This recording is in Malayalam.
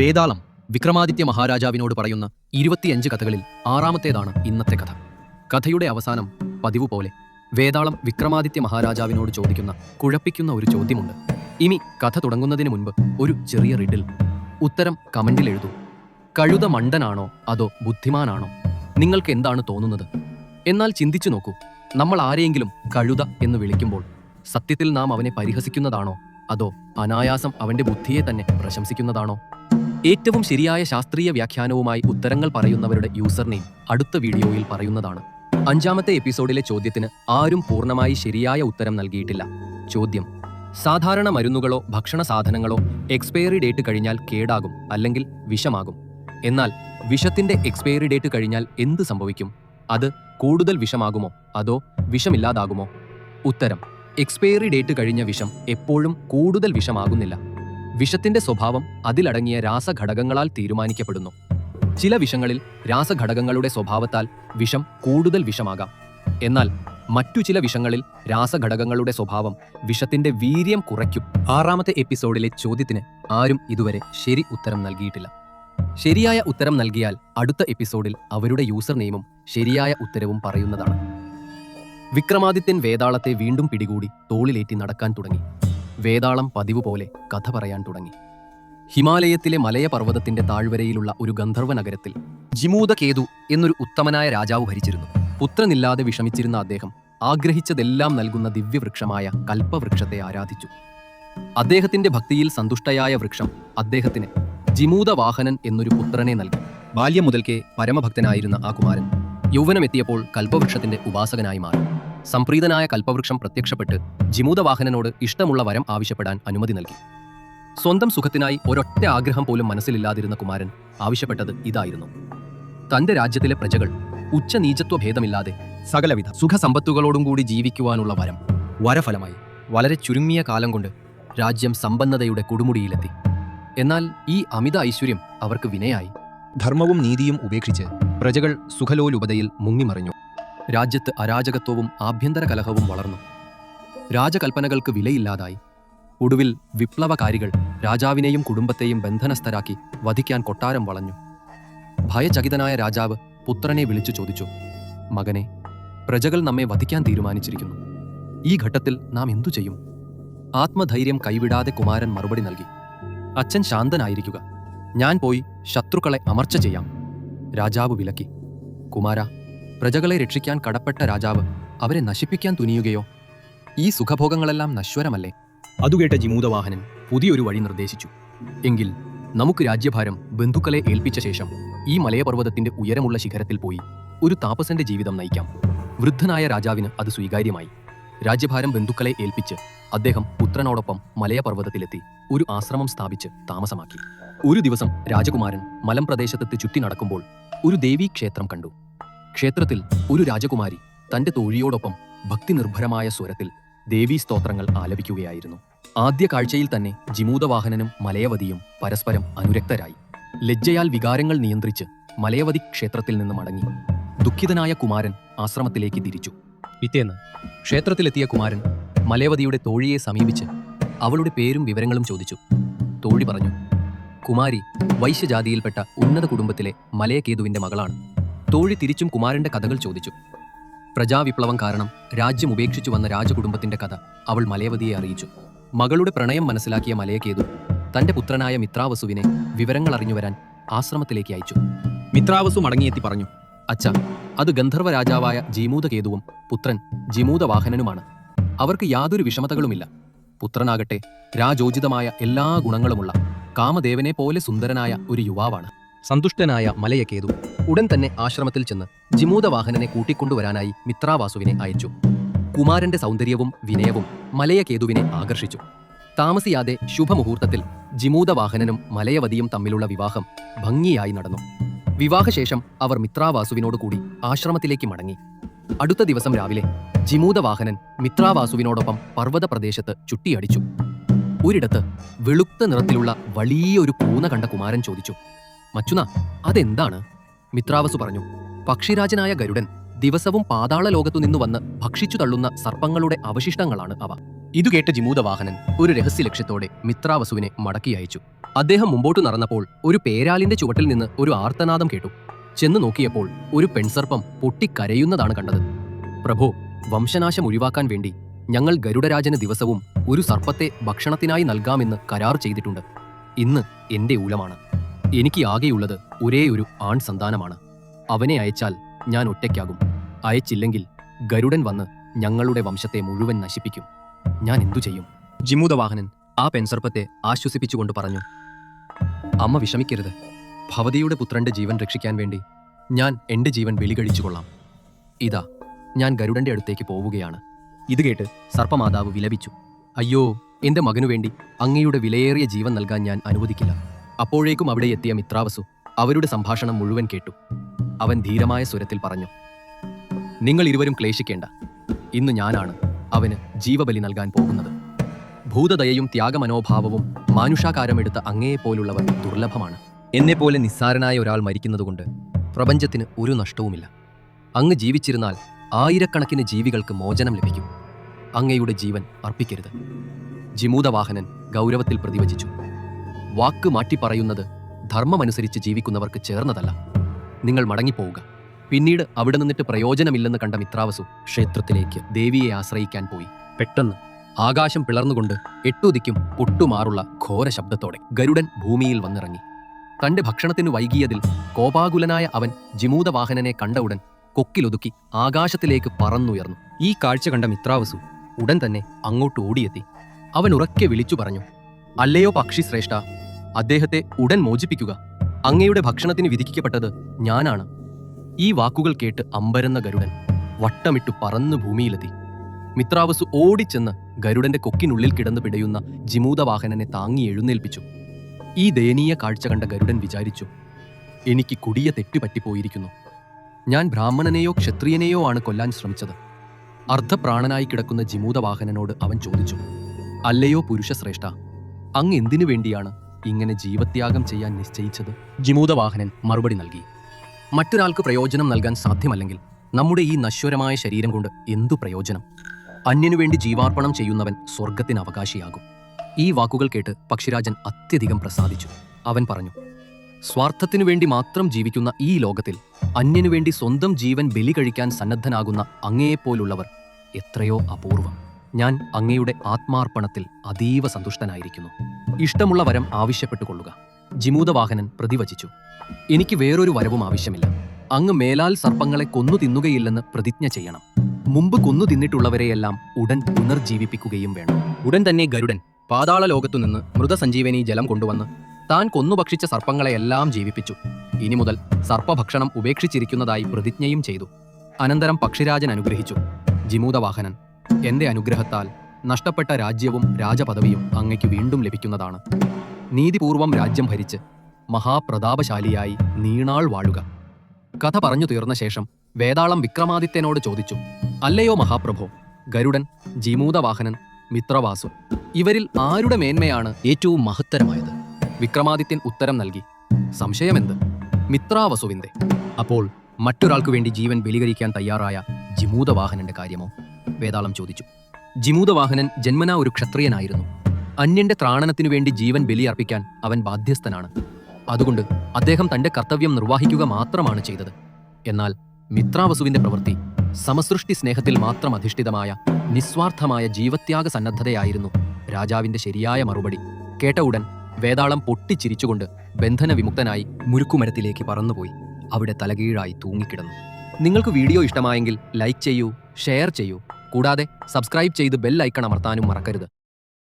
വേതാളം വിക്രമാദിത്യ മഹാരാജാവിനോട് പറയുന്ന ഇരുപത്തിയഞ്ച് കഥകളിൽ ആറാമത്തേതാണ് ഇന്നത്തെ കഥ. കഥയുടെ അവസാനം പതിവ് പോലെ വേതാളം വിക്രമാദിത്യ മഹാരാജാവിനോട് ചോദിക്കുന്ന കുഴപ്പിക്കുന്ന ഒരു ചോദ്യമുണ്ട്. ഇനി കഥ തുടങ്ങുന്നതിന് മുൻപ് ഒരു ചെറിയ റിഡിൽ ഉത്തരം കമന്റിൽ എഴുതൂ. കഴുത മണ്ടനാണോ അതോ ബുദ്ധിമാനാണോ? നിങ്ങൾക്ക് എന്താണ് തോന്നുന്നത്? എന്നാൽ ചിന്തിച്ചു നോക്കൂ. നമ്മൾ ആരെയെങ്കിലും കഴുത എന്ന് വിളിക്കുമ്പോൾ സത്യത്തിൽ നാം അവനെ പരിഹസിക്കുന്നതാണോ? അതോ അനായാസം അവന്റെ ബുദ്ധിയെ തന്നെ പ്രശംസിക്കുന്നതാണോ? ഏറ്റവും ശരിയായ ശാസ്ത്രീയ വ്യാഖ്യാനവുമായി ഉത്തരങ്ങൾ പറയുന്നവരുടെ യൂസർ നെയിം അടുത്ത വീഡിയോയിൽ പറയുന്നതാണ്. അഞ്ചാമത്തെ എപ്പിസോഡിലെ ചോദ്യത്തിന് ആരും പൂർണമായി ശരിയായ ഉത്തരം നൽകിയിട്ടില്ല. ചോദ്യം സാധാരണ മരുന്നുകളോ ഭക്ഷണ സാധനങ്ങളോ എക്സ്പയറി ഡേറ്റ് കഴിഞ്ഞാൽ കേടാകും അല്ലെങ്കിൽ വിഷമാകും. എന്നാൽ വിഷത്തിന്റെ എക്സ്പയറി ഡേറ്റ് കഴിഞ്ഞാൽ എന്ത് സംഭവിക്കും? അത് കൂടുതൽ വിഷമാകുമോ? അതോ വിഷമില്ലാതാകുമോ? ഉത്തരം എക്സ്പയറി ഡേറ്റ് കഴിഞ്ഞ വിഷം എപ്പോഴും കൂടുതൽ വിഷമാകുന്നില്ല. വിഷത്തിന്റെ സ്വഭാവം അതിലടങ്ങിയ രാസഘടകങ്ങളാൽ തീരുമാനിക്കപ്പെടുന്നു. ചില വിഷങ്ങളിൽ രാസഘടകങ്ങളുടെ സ്വഭാവത്താൽ വിഷം കൂടുതൽ വിഷമാകാം. എന്നാൽ മറ്റു ചില വിഷങ്ങളിൽ രാസഘടകങ്ങളുടെ സ്വഭാവം വിഷത്തിന്റെ വീര്യം കുറയ്ക്കും. ആറാമത്തെ എപ്പിസോഡിലെ ചോദ്യത്തിന് ആരും ഇതുവരെ ശരി ഉത്തരം നൽകിയിട്ടില്ല. ശരിയായ ഉത്തരം നൽകിയാൽ അടുത്ത എപ്പിസോഡിൽ അവരുടെ യൂസർ നെയിമും ശരിയായ ഉത്തരവും പറയുന്നതാണ്. വിക്രമാദിത്യൻ വേതാളത്തെ വീണ്ടും പിടികൂടി തോളിലേറ്റി നടക്കാൻ തുടങ്ങി. വേതാളം പതിവ് പോലെ കഥ പറയാൻ തുടങ്ങി. ഹിമാലയത്തിലെ മലയപർവതത്തിന്റെ താഴ്വരയിലുള്ള ഒരു ഗന്ധർവ നഗരത്തിൽ ജിമൂതകേതു എന്നൊരു ഉത്തമനായ രാജാവ് ഭരിച്ചിരുന്നു. പുത്രനില്ലാതെ വിഷമിച്ചിരുന്ന അദ്ദേഹം ആഗ്രഹിച്ചതെല്ലാം നൽകുന്ന ദിവ്യവൃക്ഷമായ കൽപ്പവൃക്ഷത്തെ ആരാധിച്ചു. അദ്ദേഹത്തിന്റെ ഭക്തിയിൽ സന്തുഷ്ടയായ വൃക്ഷം അദ്ദേഹത്തിന് ജിമൂതവാഹനൻ എന്നൊരു പുത്രനെ നൽകി. ബാല്യം മുതൽക്കേ പരമഭക്തനായിരുന്ന ആ കുമാരൻ യൗവനമെത്തിയപ്പോൾ കൽപ്പവൃക്ഷത്തിന്റെ ഉപാസകനായി മാറി. സംപ്രീതനായ കൽപ്പവൃക്ഷം പ്രത്യക്ഷപ്പെട്ട് ജിമൂതവാഹനനോട് ഇഷ്ടമുള്ള വരം ആവശ്യപ്പെടാൻ അനുമതി നൽകി. സ്വന്തം സുഖത്തിനായി ഒരൊറ്റ ആഗ്രഹം പോലും മനസ്സിലില്ലാതിരുന്ന കുമാരൻ ആവശ്യപ്പെട്ടത് ഇതായിരുന്നു. തന്റെ രാജ്യത്തിലെ പ്രജകൾ ഉച്ചനീചത്വ ഭേദമില്ലാതെ സകലവിധ സുഖസമ്പത്തുകളോടും കൂടി ജീവിക്കുവാനുള്ള വരം വരഫലമായി വളരെ ചുരുങ്ങിയ കാലം കൊണ്ട് രാജ്യം സമ്പന്നതയുടെ കൊടുമുടിയിലെത്തി. എന്നാൽ ഈ അമിത ഐശ്വര്യം അവർക്ക് വിനയായി. ധർമ്മവും നീതിയും ഉപേക്ഷിച്ച് പ്രജകൾ സുഖലോലുപതയിൽ മുങ്ങിമറിഞ്ഞു. രാജ്യത്ത് അരാജകത്വവും ആഭ്യന്തര കലഹവും വളർന്നു. രാജകൽപ്പനകൾക്ക് വിലയില്ലാതായി. ഒടുവിൽ വിപ്ലവകാരികൾ രാജാവിനെയും കുടുംബത്തെയും ബന്ധനസ്ഥരാക്കി വധിക്കാൻ കൊട്ടാരം വളഞ്ഞു. ഭയചകിതനായ രാജാവ് പുത്രനെ വിളിച്ചു ചോദിച്ചു മകനെ പ്രജകൾ നമ്മെ വധിക്കാൻ തീരുമാനിച്ചിരിക്കുന്നു. ഈ ഘട്ടത്തിൽ നാം എന്തു ചെയ്യും? ആത്മധൈര്യം കൈവിടാതെ കുമാരൻ മറുപടി നൽകി അച്ഛൻ ശാന്തനായിരിക്കുക. ഞാൻ പോയി ശത്രുക്കളെ അമർച്ച ചെയ്യാം. രാജാവ് വിലക്കി കുമാര പ്രജകളെ രക്ഷിക്കാൻ കടപ്പെട്ട രാജാവ് അവരെ നശിപ്പിക്കാൻ തുനിയുകയോ? ഈ സുഖഭോഗങ്ങളെല്ലാം നശ്വരമല്ലേ? അതുകേട്ട ജിമൂതവാഹനൻ പുതിയൊരു വഴി നിർദ്ദേശിച്ചു. എങ്കിൽ നമുക്ക് രാജ്യഭാരം ബന്ധുക്കളെ ഏൽപ്പിച്ച ശേഷം ഈ മലയപർവതത്തിന്റെ ഉയരമുള്ള ശിഖരത്തിൽ പോയി ഒരു താപസന്റെ ജീവിതം നയിക്കാം. വൃദ്ധനായ രാജാവിന് അത് സ്വീകാര്യമായി. രാജ്യഭാരം ബന്ധുക്കളെ ഏൽപ്പിച്ച് അദ്ദേഹം പുത്രനോടൊപ്പം മലയപർവതത്തിലെത്തി ഒരു ആശ്രമം സ്ഥാപിച്ച് താമസമാക്കി. ഒരു ദിവസം രാജകുമാരൻ മലം പ്രദേശത്തെത്തി ചുറ്റി നടക്കുമ്പോൾ ഒരു ദേവീക്ഷേത്രം കണ്ടു. ക്ഷേത്രത്തിൽ ഒരു രാജകുമാരി തന്റെ തോഴിയോടൊപ്പം ഭക്തിനിർഭരമായ സ്വരത്തിൽ ദേവീ സ്തോത്രങ്ങൾ ആലപിക്കുകയായിരുന്നു. ആദ്യ കാഴ്ചയിൽ തന്നെ ജിമൂതവാഹനനും മലയവതിയും പരസ്പരം അനുരക്തരായി. ലജ്ജയാൽ വികാരങ്ങൾ നിയന്ത്രിച്ച് മലയവതി ക്ഷേത്രത്തിൽ നിന്ന് മടങ്ങി. ദുഃഖിതനായ കുമാരൻ ആശ്രമത്തിലേക്ക് തിരിച്ചു. പിറ്റേന്ന് ക്ഷേത്രത്തിലെത്തിയ കുമാരൻ മലയവതിയുടെ തോഴിയെ സമീപിച്ച് അവളുടെ പേരും വിവരങ്ങളും ചോദിച്ചു. തോഴി പറഞ്ഞു കുമാരി വൈശ്യജാതിയിൽപ്പെട്ട ഉന്നത കുടുംബത്തിലെ മലയകേതുവിന്റെ മകളാണ്. തോഴി തിരിച്ചും കുമാരന്റെ കഥകൾ ചോദിച്ചു. പ്രജാവിപ്ലവം കാരണം രാജ്യം ഉപേക്ഷിച്ചു വന്ന രാജകുടുംബത്തിന്റെ കഥ അവൾ മലയവതിയെ അറിയിച്ചു. മകളുടെ പ്രണയം മനസ്സിലാക്കിയ മലയകേതു തന്റെ പുത്രനായ മിത്രാവസുവിനെ വിവരങ്ങൾ അറിഞ്ഞു വരാൻ ആശ്രമത്തിലേക്ക് അയച്ചു. മിത്രാവസു മടങ്ങിയെത്തി പറഞ്ഞു അച്ഛ അത് ഗന്ധർവ രാജാവായ ജീമൂതകേതുവും പുത്രൻ ജിമൂതവാഹനനുമാണ്. അവർക്ക് യാതൊരു വിഷമതകളുമില്ല. പുത്രനാകട്ടെ രാജോചിതമായ എല്ലാ ഗുണങ്ങളുമുള്ള കാമദേവനെ പോലെ സുന്ദരനായ ഒരു യുവാവാണ്. സന്തുഷ്ടനായ മലയകേതു ഉടൻ തന്നെ ആശ്രമത്തിൽ ചെന്ന് ജിമൂതവാഹനനെ കൂട്ടിക്കൊണ്ടുവരാനായി മിത്രാവാസുവിനെ അയച്ചു. കുമാരന്റെ സൗന്ദര്യവും വിനയവും മലയകേതുവിനെ ആകർഷിച്ചു. താമസിയാതെ ശുഭമുഹൂർത്തത്തിൽ ജിമൂതവാഹനനും മലയവതിയും തമ്മിലുള്ള വിവാഹം ഭംഗിയായി നടന്നു. വിവാഹശേഷം അവർ മിത്രാവാസുവിനോടുകൂടി ആശ്രമത്തിലേക്ക് മടങ്ങി. അടുത്ത ദിവസം രാവിലെ ജിമൂതവാഹനൻ മിത്രാവാസുവിനോടൊപ്പം പർവത പ്രദേശത്ത് ചുട്ടിയടിച്ചു. ഒരിടത്ത് വെളുത്ത നിറത്തിലുള്ള വലിയൊരു പൂന കണ്ട കുമാരൻ ചോദിച്ചു മച്ചുന അതെന്താണ്? മിത്രാവസു പറഞ്ഞു പക്ഷിരാജനായ ഗരുഡൻ ദിവസവും പാതാള ലോകത്തു നിന്നു വന്ന് ഭക്ഷിച്ചു തള്ളുന്ന സർപ്പങ്ങളുടെ അവശിഷ്ടങ്ങളാണ് അവ. ഇതു കേട്ട ജിമൂതവാഹനൻ ഒരു രഹസ്യ ലക്ഷ്യത്തോടെ മിത്രാവസുവിനെ മടക്കി അയച്ചു. അദ്ദേഹം മുമ്പോട്ട് നടന്നപ്പോൾ ഒരു പേരാലിന്റെ ചുവട്ടിൽ നിന്ന് ഒരു ആർത്തനാദം കേട്ടു. ചെന്നു നോക്കിയപ്പോൾ ഒരു പെൺസർപ്പം പൊട്ടിക്കരയുന്നതാണ് കണ്ടത്. പ്രഭോ വംശനാശം ഒഴിവാക്കാൻ വേണ്ടി ഞങ്ങൾ ഗരുഡരാജന് ദിവസവും ഒരു സർപ്പത്തെ ഭക്ഷണത്തിനായി നൽകാമെന്ന് കരാർ ചെയ്തിട്ടുണ്ട്. ഇന്ന് എന്റെ ഊലമാണ്. എനിക്ക് ആകെയുള്ളത് ഒരേ ഒരു ആൺ സന്താനമാണ് അവനെ അയച്ചാൽ ഞാൻ ഒറ്റയ്ക്കാകും. അയച്ചില്ലെങ്കിൽ ഗരുഡൻ വന്ന് ഞങ്ങളുടെ വംശത്തെ മുഴുവൻ നശിപ്പിക്കും. ഞാൻ എന്തു ചെയ്യും? ജിമൂതവാഹനൻ ആ പെൺസർപ്പത്തെ ആശ്വസിപ്പിച്ചുകൊണ്ട് പറഞ്ഞു അമ്മ വിഷമിക്കരുത്. ഭവതിയുടെ പുത്രന്റെ ജീവൻ രക്ഷിക്കാൻ വേണ്ടി ഞാൻ എന്റെ ജീവൻ വെളികഴിച്ചു കൊള്ളാം ഇതാ ഞാൻ ഗരുഡന്റെ അടുത്തേക്ക് പോവുകയാണ്. ഇത് കേട്ട് സർപ്പമാതാവ് വിലപിച്ചു അയ്യോ എന്റെ മകനു വേണ്ടി അങ്ങയുടെ വിലയേറിയ ജീവൻ നൽകാൻ ഞാൻ അനുവദിക്കില്ല. അപ്പോഴേക്കും അവിടെ എത്തിയ മിത്രാവസു അവരുടെ സംഭാഷണം മുഴുവൻ കേട്ടു. അവൻ ധീരമായ സ്വരത്തിൽ പറഞ്ഞു നിങ്ങൾ ഇരുവരും ക്ലേശിക്കേണ്ട. ഇന്ന് ഞാനാണ് അവന് ജീവബലി നൽകാൻ പോകുന്നത്. ഭൂതദയയും ത്യാഗമനോഭാവവും മാനുഷാകാരമെടുത്ത അങ്ങയെപ്പോലുള്ളവർ ദുർലഭമാണ്. എന്നെപ്പോലെ നിസ്സാരനായ ഒരാൾ മരിക്കുന്നതുകൊണ്ട് പ്രപഞ്ചത്തിന് ഒരു നഷ്ടവുമില്ല. അങ്ങ് ജീവിച്ചിരുന്നാൽ ആയിരക്കണക്കിന് ജീവികൾക്ക് മോചനം ലഭിക്കും. അങ്ങയുടെ ജീവൻ അർപ്പിക്കരുത്. ജിമൂതവാഹനൻ ഗൗരവത്തിൽ പ്രതിവചിച്ചു. വാക്ക് മാറ്റി പറയുന്നത് ധർമ്മമനുസരിച്ച് ജീവിക്കുന്നവർക്ക് ചേർന്നതല്ല. നിങ്ങൾ മടങ്ങിപ്പോവുക. പിന്നീട് അവിടെ നിന്നിട്ട് പ്രയോജനമില്ലെന്ന് കണ്ട മിത്രാവസു ക്ഷേത്രത്തിലേക്ക് ദേവിയെ ആശ്രയിക്കാൻ പോയി. പെട്ടെന്ന് ആകാശം പിളർന്നുകൊണ്ട് എട്ടുദിക്കും പൊട്ടുമാറുള്ള ഘോര ശബ്ദത്തോടെ ഗരുഡൻ ഭൂമിയിൽ വന്നിറങ്ങി. തന്റെ ഭക്ഷണത്തിന് വൈകിയതിൽ കോപാകുലനായ അവൻ ജിമൂതവാഹനനെ കണ്ട ഉടൻ കൊക്കിലൊതുക്കി ആകാശത്തിലേക്ക് പറന്നുയർന്നു. ഈ കാഴ്ച കണ്ട മിത്രാവസു ഉടൻ തന്നെ അങ്ങോട്ട് ഓടിയെത്തി. അവൻ ഉറക്കെ വിളിച്ചു പറഞ്ഞു അല്ലയോ പക്ഷി ശ്രേഷ്ഠ? അദ്ദേഹത്തെ ഉടൻ മോചിപ്പിക്കുക. അങ്ങയുടെ ഭക്ഷണത്തിന് വിധിക്കപ്പെട്ടത് ഞാനാണ്. ഈ വാക്കുകൾ കേട്ട് അമ്പരന്ന ഗരുഡൻ വട്ടമിട്ടു പറന്ന് ഭൂമിയിലെത്തി. മിത്രാവസു ഓടിച്ചെന്ന് ഗരുഡന്റെ കൊക്കിനുള്ളിൽ കിടന്നു പിടയുന്ന ജിമൂതവാഹനനെ താങ്ങി എഴുന്നേൽപ്പിച്ചു. ഈ ദയനീയ കാഴ്ച കണ്ട ഗരുഡൻ വിചാരിച്ചു എനിക്ക് കുടിയ തെറ്റുപറ്റിപ്പോയിരിക്കുന്നു ഞാൻ ബ്രാഹ്മണനെയോ ക്ഷത്രിയനെയോ ആണ് കൊല്ലാൻ ശ്രമിച്ചത്. അർദ്ധപ്രാണനായി കിടക്കുന്ന ജിമൂതവാഹനനോട് അവൻ ചോദിച്ചു അല്ലയോ പുരുഷശ്രേഷ്ഠ അങ്ങ് എന്തിനു വേണ്ടിയാണ് ഇങ്ങനെ ജീവത്യാഗം ചെയ്യാൻ നിശ്ചയിച്ചത്? ജിമൂതവാഹനൻ മറുപടി നൽകി. മറ്റൊരാൾക്ക് പ്രയോജനം നൽകാൻ സാധ്യമല്ലെങ്കിൽ നമ്മുടെ ഈ നശ്വരമായ ശരീരം കൊണ്ട് എന്തു പ്രയോജനം? അന്യനു വേണ്ടി ജീവാർപ്പണം ചെയ്യുന്നവൻ സ്വർഗത്തിന് അവകാശിയാകും. ഈ വാക്കുകൾ കേട്ട് പക്ഷിരാജൻ അത്യധികം പ്രസാദിച്ചു. അവൻ പറഞ്ഞു സ്വാർത്ഥത്തിനു വേണ്ടി മാത്രം ജീവിക്കുന്ന ഈ ലോകത്തിൽ അന്യനു വേണ്ടി സ്വന്തം ജീവൻ ബലി കഴിക്കാൻ സന്നദ്ധനാകുന്ന അങ്ങയെപ്പോലുള്ളവർ എത്രയോ അപൂർവം. ഞാൻ അങ്ങയുടെ ആത്മാർപ്പണത്തിൽ അതീവ സന്തുഷ്ടനായിരിക്കുന്നു. ഇഷ്ടമുള്ള വരം ആവശ്യപ്പെട്ടുകൊള്ളുക. ജിമൂതവാഹനൻ പ്രതിവചിച്ചു. എനിക്ക് വേറൊരു വരവും ആവശ്യമില്ല. അങ്ങ് മേലാൽ സർപ്പങ്ങളെ കൊന്നു തിന്നുകയില്ലെന്ന് പ്രതിജ്ഞ ചെയ്യണം. മുമ്പ് കൊന്നു തിന്നിട്ടുള്ളവരെയെല്ലാം ഉടൻ പുനർജീവിപ്പിക്കുകയും വേണം. ഉടൻ തന്നെ ഗരുഡൻ പാതാള ലോകത്തുനിന്ന് മൃതസഞ്ജീവനി ജലം കൊണ്ടുവന്ന് താൻ കൊന്നുഭക്ഷിച്ച സർപ്പങ്ങളെയെല്ലാം ജീവിപ്പിച്ചു. ഇനി മുതൽ സർപ്പഭക്ഷണം ഉപേക്ഷിച്ചിരിക്കുന്നതായി പ്രതിജ്ഞയും ചെയ്തു. അനന്തരം പക്ഷിരാജൻ അനുഗ്രഹിച്ചു. ജിമൂതവാഹനൻ എന്റെ അനുഗ്രഹത്താൽ നഷ്ടപ്പെട്ട രാജ്യവും രാജപദവിയും അങ്ങയ്ക്ക് വീണ്ടും ലഭിക്കുന്നതാണ്. നീതിപൂർവം രാജ്യം ഭരിച്ച് മഹാപ്രതാപശാലിയായി നീണാൾ വാഴുക. കഥ പറഞ്ഞു തീർന്ന ശേഷം വേതാളം വിക്രമാദിത്യനോട് ചോദിച്ചു അല്ലയോ മഹാപ്രഭോ ഗരുഡൻ ജീമൂതവാഹനൻ മിത്രവാസു ഇവരിൽ ആരുടെ മേന്മയാണ് ഏറ്റവും മഹത്തരമായത്? വിക്രമാദിത്യൻ ഉത്തരം നൽകി സംശയമെന്ത്? മിത്രാവസുവിന്റെ. അപ്പോൾ മറ്റൊരാൾക്കു വേണ്ടി ജീവൻ ബലികരിക്കാൻ തയ്യാറായ ജിമൂതവാഹനന്റെ കാര്യമോ? വേതാളം ചോദിച്ചു. ജിമൂതവാഹനൻ ജന്മനാ ഒരു ക്ഷത്രിയനായിരുന്നു. അന്യന്റെ ത്രാണനത്തിനു വേണ്ടി ജീവൻ ബലിയർപ്പിക്കാൻ അവൻ ബാധ്യസ്ഥനാണ്. അതുകൊണ്ട് അദ്ദേഹം തന്റെ കർത്തവ്യം നിർവഹിക്കുക മാത്രമാണ് ചെയ്തത്. എന്നാൽ മിത്രാവസുവിന്റെ പ്രവൃത്തി സമസൃഷ്ടി സ്നേഹത്തിൽ മാത്രം അധിഷ്ഠിതമായ നിസ്വാർത്ഥമായ ജീവത്യാഗ സന്നദ്ധതയായിരുന്നു രാജാവിന്റെ ശരിയായ മറുപടി. കേട്ട ഉടൻ വേതാളം പൊട്ടിച്ചിരിച്ചുകൊണ്ട് ബന്ധനവിമുക്തനായി മുരുക്കുമരത്തിലേക്ക് പറന്നുപോയി. അവിടെ തലകീഴായി തൂങ്ങിക്കിടന്നു. നിങ്ങൾക്ക് വീഡിയോ ഇഷ്ടമായെങ്കിൽ ലൈക്ക് ചെയ്യൂ ഷെയർ ചെയ്യൂ കൂടാതെ സബ്സ്ക്രൈബ് ചെയ്ത് ബെൽ ഐക്കൺ അമർത്താനും മറക്കരുത്.